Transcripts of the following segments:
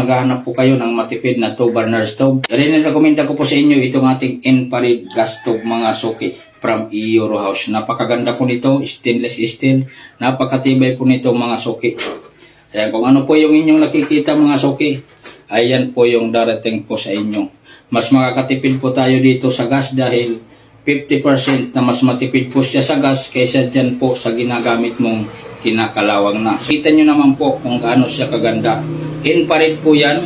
Naghahanap po kayo ng matipid na 2 burner stove. Rin-recommenda ko po sa inyo itong ating infrared gas stove mga suki from Euro House. Napakaganda po nito, stainless steel. Napakatibay po nito mga suki. Ayan, kung ano po yung inyong nakikita mga suki, ayan po yung darating po sa inyo. Mas makakatipid po tayo dito sa gas dahil 50% na mas matipid po siya sa gas kaysa dyan po sa ginagamit mong kinakalawang na. Kita nyo naman po kung gaano siya kaganda. Infrared po yan.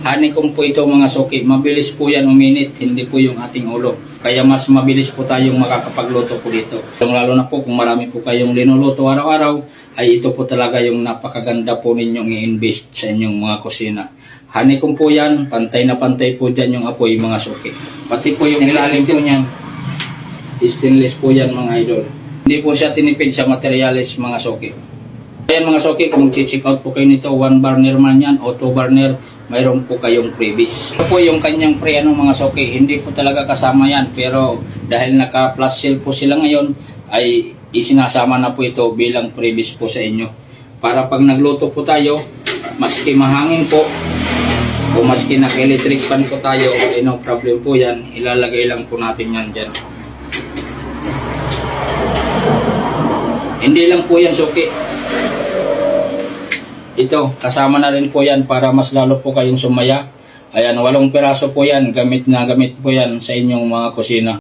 Honeycomb po ito mga suki. Mabilis po yan uminit, hindi po yung ating ulo. Kaya mas mabilis po tayong makakapagluto po dito. Yung lalo na po kung marami po kayong linuluto araw-araw, ay ito po talaga yung napakaganda po ninyong i-invest sa inyong mga kusina. Honeycomb po yan, pantay na pantay po dyan yung apoy mga suki. Pati po yung ilalim po niyan. Stainless po yan mga idol. Hindi po siya tinipid sa materialis mga soki. Ayan mga soki, kung check out po kayo nito, one burner man yan o two burner, mayroon po kayong previs. Ito po yung kanyang pre ano mga soki, hindi po talaga kasama yan. Pero dahil naka plus sale po sila ngayon, ay isinasama na po ito bilang previs po sa inyo. Para pag nagluto po tayo, maski mahangin po, o maski naka-electric pan po tayo, okay, no problem po yan, ilalagay lang po natin yan dyan. Hindi lang po yan suki. Ito, kasama na rin po yan para mas lalo po kayong sumaya. Ayan, walong piraso po yan. Gamit na gamit po yan sa inyong mga kusina.